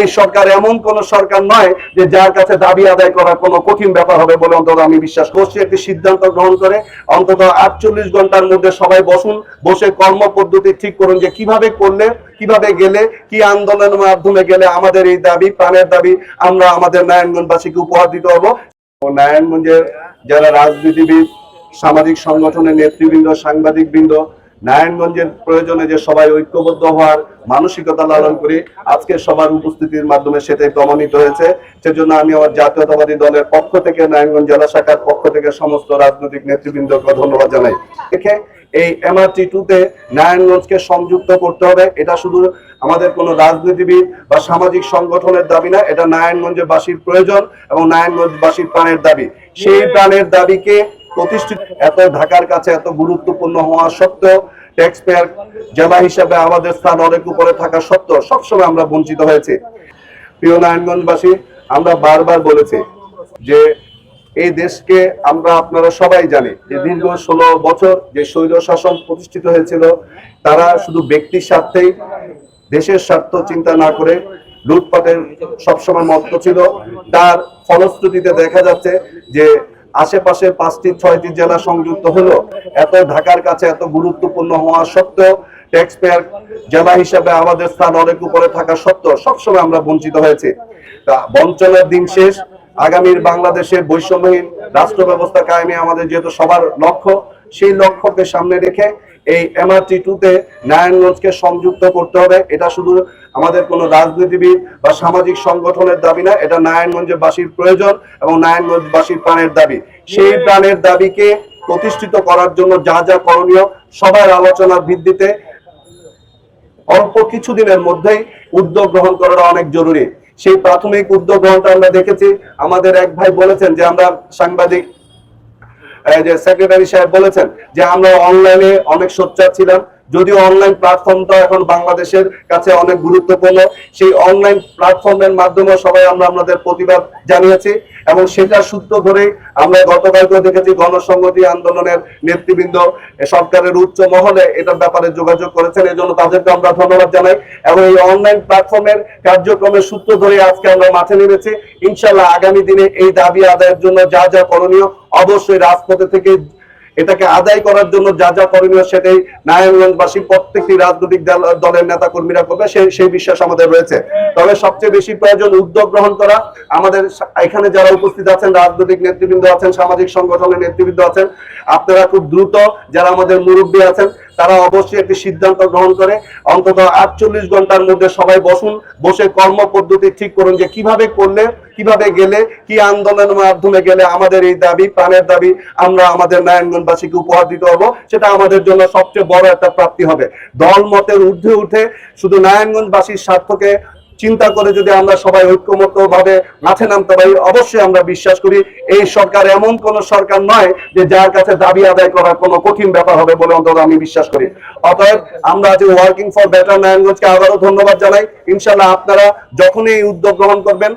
এই সরকার এমন কোন সরকার নয় যে যার কাছে দাবি আদায় করা কোনো কঠিন ব্যাপার হবে বলে অন্তত আমি বিশ্বাস করছি। একটি সিদ্ধান্ত গ্রহণ করে অন্তত আটচল্লিশ ঘণ্টার মধ্যে সবাই বসুন, বসে কর্ম পদ্ধতি ঠিক করুন যে কীভাবে করলে, কীভাবে গেলে, কি আন্দোলনের মাধ্যমে গেলে আমাদের এই দাবি, প্রাণের দাবি আমরা আমাদের নারায়ণগঞ্জবাসীকে উপহার দিতে ও নারায়ণগঞ্জের যারা রাজনীতিবিদ, সামাজিক সংগঠনের নেতৃবৃন্দ সাংবাদিক বৃন্দ নারায়ণগঞ্জের প্রয়োজনে যে সবাই ঐক্যবদ্ধ হওয়ার মানসিকতা লালন করি, আজকে সবার উপস্থিতির মাধ্যমে সেটাই প্রমাণিত হয়েছে। সেজন্য আমি আমার জাতীয়তাবাদী দলের পক্ষ থেকে, নারায়ণগঞ্জ জেলা শাখার পক্ষ থেকে সমস্ত রাজনৈতিক নেতৃবৃন্দকে ধন্যবাদ জানাই। দেখে এই এমআরটি টুতে নারায়ণগঞ্জকে সংযুক্ত করতে হবে। এটা শুধু আমাদের কোনো রাজনীতিবিদ বা সামাজিক সংগঠনের দাবি না, এটা নারায়ণগঞ্জের বাসীর প্রয়োজন এবং নারায়ণগঞ্জবাসীর প্রাণের দাবি। সেই প্রাণের দাবিকে প্রতিষ্ঠিত, এত ঢাকার কাছে এত গুরুত্বপূর্ণ হওয়া সত্ত্বেও ট্যাক্স পেয়ার জেলা হিসাবে আমাদের স্থান অনেক উপরে থাকা সত্ত্বেও সবসময় আমরা বঞ্চিত হয়েছি। প্রিয় নারায়ণগঞ্জবাসী, আমরা বারবার বলেছি যে এই দেশকে আমরা আপনারা সবাই জানি যে দীর্ঘ ষোলো বছর যে স্বৈর শাসন প্রতিষ্ঠিত হয়েছিল, তারা শুধু ব্যক্তির স্বার্থেই দেশের স্বার্থ চিন্তা না করে লুটপাটের সবসময় মত্ত ছিল। তার ফলশ্রুতিতে দেখা যাচ্ছে যে আশেপাশে পাঁচটি, ছয়টি জেলা সংযুক্ত হলো। এত ঢাকার কাছে এত গুরুত্বপূর্ণ হওয়া সত্ত্বেও ট্যাক্স পেয়ার জেলা হিসাবে আমাদের স্থান অনেক উপরে থাকা সত্ত্বেও সবসময় আমরা বঞ্চিত হয়েছি। বঞ্চনার দিন শেষ। আগামীর বাংলাদেশের বৈষম্যহীন রাষ্ট্র ব্যবস্থা কায়েমে আমাদের যেহেতু সবার লক্ষ্য, সেই লক্ষ্যকে সামনে রেখে এই এমআরটি টুতে নারায়ণগঞ্জকে সংযুক্ত করতে হবে। এটা শুধু আমাদের কোনো রাজনীতিবিদ বা সামাজিক সংগঠনের দাবি না এটা নারায়ণগঞ্জের বাসীর প্রয়োজন এবং নারায়ণগঞ্জবাসীর প্রাণের দাবি। সেই প্রাণের দাবিকে প্রতিষ্ঠিত করার জন্য যা যা করণীয় সবার আলোচনার ভিত্তিতে অল্প কিছুদিনের মধ্যেই উদ্যোগ গ্রহণ করাটা অনেক জরুরি। সেই প্রাথমিক উদ্যোগ গ্রহণটা আমরা দেখেছি। আমাদের এক ভাই বলেছেন যে আমরা সাংবাদিক যে সেক্রেটারি সাহেব বলেছেন যে আমরা অনলাইনে অনেক সোচ্চার ছিলাম। যদিও অনলাইন প্ল্যাটফর্মটা এখন বাংলাদেশের কাছে অনেক গুরুত্বপূর্ণ, সেই অনলাইন প্ল্যাটফর্মের মাধ্যমে সবাই আমরা আমাদের প্রতিবাদ জানিয়েছি এবং সেটার সূত্র ধরে আমরা গতকালকে দেখেছি গণসংহতি আন্দোলনের নেতৃবৃন্দ সরকারের উচ্চ মহলে এটার ব্যাপারে যোগাযোগ করেছেন এই জন্য তাদেরকে আমরা ধন্যবাদ জানাই এবং এই অনলাইন প্ল্যাটফর্মের কার্যক্রমের সূত্র ধরে আজকে আমরা মাঠে নেমেছি। ইনশাল্লাহ আগামী দিনে এই দাবি আদায়ের জন্য যা যা করণীয় অবশ্যই রাজপথে থেকে এটাকে আদায় করার জন্য যা যা করণীয় সেটাই নারায়ণগঞ্জবাসী প্রত্যেকটি রাজনৈতিক দলের নেতা কর্মীরা করবে সেই সেই বিশ্বাস আমাদের রয়েছে। তবে সবচেয়ে বেশি প্রয়োজন উদ্যোগ গ্রহণ করা। আমাদের এখানে যারা উপস্থিত আছেন, রাজনৈতিক নেতৃবৃন্দ আছেন, সামাজিক সংগঠনের নেতৃবৃন্দ আছেন, আপনারা খুব দ্রুত যারা আমাদের মুরব্বী আছেন, তারা অবশ্যই একটি সিদ্ধান্ত গ্রহণ করে। অন্তত আটচল্লিশ ঘণ্টার মধ্যে সবাই বসুন, বসে কর্ম পদ্ধতি ঠিক করুন যে কীভাবে করলে কীভাবে গেলে, কি আন্দোলনের মাধ্যমে গেলে আমাদের এই দাবি, প্রাণের দাবি আমরা আমাদের নারায়ণগঞ্জবাসীকে উপহার দিতে পারব? সেটা আমাদের জন্য সবচেয়ে বড় একটা প্রাপ্তি হবে। দল মতের ঊর্ধ্বে উঠে শুধু নারায়ণগঞ্জবাসীর স্বার্থকে চিন্তা করে যদি আমরা সবাই ঐক্যমত ভাবে মাঠে নামতে পারি, অবশ্যই আমরা বিশ্বাস করি এই সরকার এমন কোন সরকার নয় যে যার কাছে দাবি আদায় করা কোনো কঠিন ব্যাপার হবে বলে অন্তত আমি বিশ্বাস করি। অতএব আমরা আজ ওয়ার্কিং ফর বেটার নারায়ণগঞ্জকে আবারও ধন্যবাদ জানাই। ইনশাল্লাহ আপনারা যখনই এই উদ্যোগ গ্রহণ করবেন